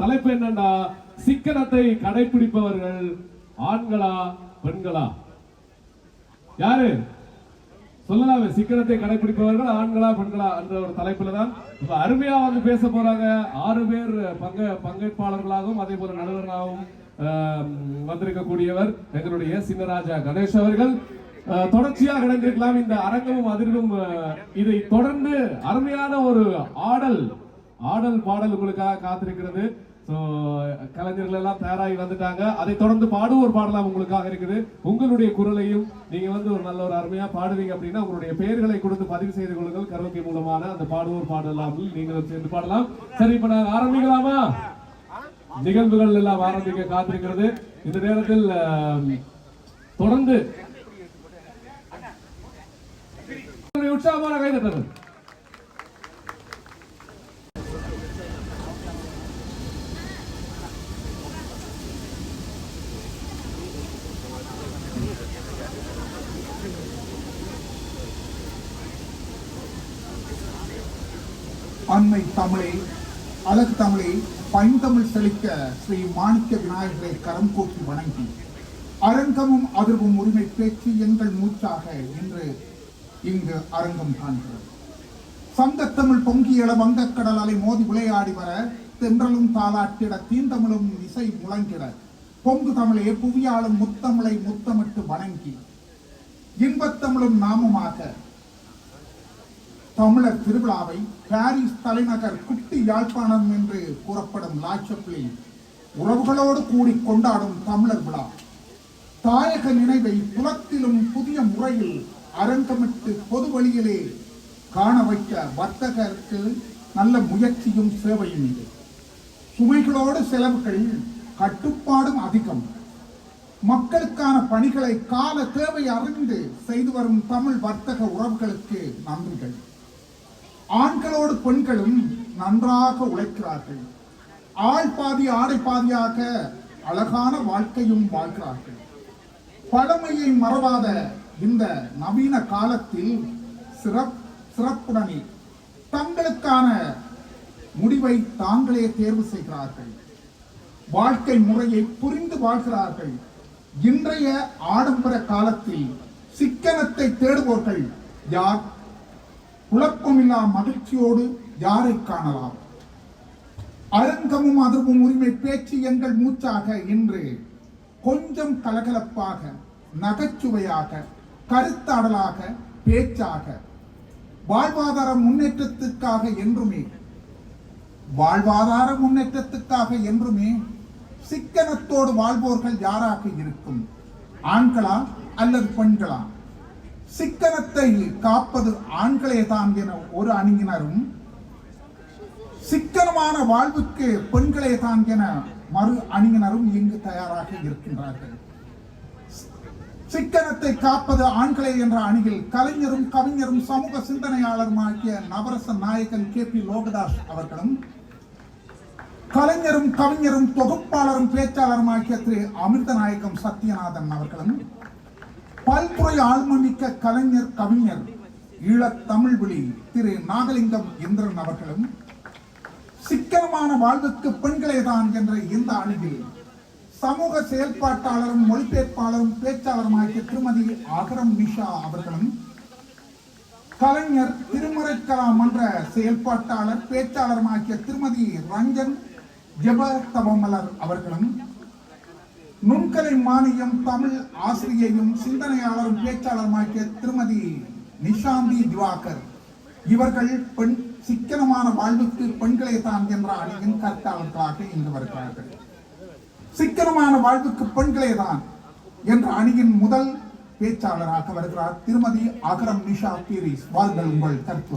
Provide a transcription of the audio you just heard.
தலைப்பு என்னன்னா சிக்கனத்தை கடைபிடிப்பவர்கள் ஆண்களா பெண்களா? யாரு? சொல்லலாமே சிக்கனத்தை கடைபிடிப்பவர்கள் ஆண்களா பெண்களா என்ற ஒரு தலைப்புல தான் இப்ப அருமையா வந்து பேச போறாங்க. ஆறு பேர் பங்க பங்கேற்பாளர்களாகவும் அதே போல நடுவராகவும் வந்திருக்கக்கூடியவர் எங்களுடைய சின்னராஜா கணேஷ் அவர்கள். தொடர்ச்சியாக இணைந்திருக்கலாம். இந்த அரங்கமும் அதிர்வும் இதை தொடர்ந்து அருமையான ஒரு ஆடல் ஆடல் பாடல் உங்களுக்காக காத்திருக்கிறது. ஸோ கலைஞர்கள் எல்லாம் தயாராகி வந்துட்டாங்க. அதை தொடர்ந்து பாடுவோர் பாடலாம் உங்களுக்காக இருக்குது. உங்களுடைய குரலையும் நீங்க வந்து ஒரு நல்ல ஒரு அருமையா பாடுவீங்க அப்படின்னா உங்களுடைய பெயர்களை கொடுத்து பதிவு செய்து கொள்ளுங்கள். கரோக்கி மூலமான அந்த பாடுவோர் பாடலாமல் நீங்களும் சேர்ந்து பாடலாம். சரி இப்ப நாங்கள் ஆரம்பிக்கலாமா? நிகழ்வுகள் எல்லாம் ஆரம்பிக்க காத்திருக்கிறது. இந்த நேரத்தில் தொடர்ந்து. உற்சாகமான கைதட்டது அண்மை தமிழை அழகு தமிழை பைந்தமிழ் செழிக்க ஸ்ரீ மாணிக்க விநாயகரை கரம் கூட்டி வணங்கி அரங்கமும் அதிர்வும் உரிமை பேச்சு எங்கள் மூச்சாக இன்று இங்கு அரங்கம் காண்கிறது. சங்கத்தமிழ் பொங்கியள வங்கக்கடல் அலை மோதி விளையாடி வர தென்றலும் தாளாட்டிட தீந்தமிழும் இசை முழங்கிட பொங்கு தமிழே புவியாளும் முத்தமிழை முத்தமிட்டு வணங்கி இன்பத்தமிழும் நாமமாக தமிழர் திருவிழாவை பாரிஸ் தலைநகர் குட்டி யாழ்ப்பாணம் என்று கூறப்படும் லாச்சப்பிளில் உறவுகளோடு கூடி கொண்டாடும் தமிழர் விழா. தாயக நினைவை புலத்திலும் புதிய முறையில் அரங்கமிட்டு பொது வழியிலே காண வைக்க வர்த்தகருக்கு நல்ல முயற்சியும் சேவையும் இது. சுமைகளோடு செலவுகள் கட்டுப்பாடும் அதிகம். மக்களுக்கான பணிகளை கால தேவை அறிந்து செய்து வரும் தமிழ் வர்த்தக உறவுகளுக்கு நன்றிகள். ஆண்களோடு பெண்களும் நன்றாக உழைக்கிறார்கள். ஆள் பாதி ஆடை பாதியாக அழகான வாழ்க்கையும் வாழ்கிறார்கள். பழமையை மறவாத இந்த நவீன காலத்தில் சிறப் சிறப்புடனே தங்களுக்கான முடிவை தாங்களே தேர்வு செய்கிறார்கள். வாழ்க்கை முறையை புரிந்து வாழ்கிறார்கள். இன்றைய ஆடம்பர காலத்தில் சிக்கனத்தை தேடுவோர்கள் யார்? குழப்பமில்லா மகிழ்ச்சியோடு யாரை காணலாம்? அரங்கமும் அதிர்வும் உரிமை பேச்சு எங்கள் மூச்சாக இன்று கொஞ்சம் கலகலப்பாக நகைச்சுவையாக கருத்தாடலாக பேச்சாக. வாழ்வாதார முன்னேற்றத்துக்காக என்றுமே வாழ்வாதார முன்னேற்றத்துக்காக என்றுமே சிக்கனத்தோடு வாழ்வோர்கள் யாராக இருக்கும்? ஆண்களா அல்லது பெண்களா? சிக்கனத்தை காப்பது ஆண்களே தான் என ஒரு அணியினரும் சிக்கனமான வாழ்வுக்கு பெண்களே தான் என மறு அணியினரும் இங்கு தயாராக இருக்கின்றார்கள். சிக்கனத்தை காப்பது ஆண்களே என்ற அணியில் கலைஞரும் கவிஞரும் சமூக சிந்தனையாளரும் ஆகிய நவரச நாயகன் கே பி லோகதாஸ் அவர்களும் கலைஞரும் கவிஞரும் தொகுப்பாளரும் பேச்சாளரும் ஆகிய திரு அமிர்தநாயகம் சத்யநாதன் அவர்களும் பல்துறை ஆழ்மமிக்க கலைஞர் கவிஞர் ஈழத்தமிழ் விழி திரு நாகலிங்கம் இந்திரன் அவர்களும் சிக்கனமான வாழ்வுக்கு பெண்களே தான் என்ற இந்த அணுவில் சமூக செயல்பாட்டாளரும் மொழிபெயர்ப்பாளரும் பேச்சாளருமாகிய திருமதி அகரம் நிஷா அவர்களும் கலைஞர் திருமுறைக்கலா மன்ற செயல்பாட்டாளர் பேச்சாளருமாகிய திருமதி ரஞ்சன் ஜெப தபமலர் அவர்களும் நுண்கலை மானியம் தமிழ் ஆசிரியையும் சிந்தனையாளரும் பேச்சாளருமாக்கிய திருமதி நிஷாந்தி திவாகர். இவர்கள் பெண் சிக்கனமான வாழ்வுக்கு பெண்களே தான் என்ற அணியின் கருத்தாளர்களாக இங்கு வருகிறார்கள். சிக்கனமான வாழ்வுக்கு பெண்களே தான் என்ற அணியின் முதல் பேச்சாளராக வருகிறார் திருமதி அகரம் நிஷா பீரிஸ். வாழ்கள் உங்கள் கருத்து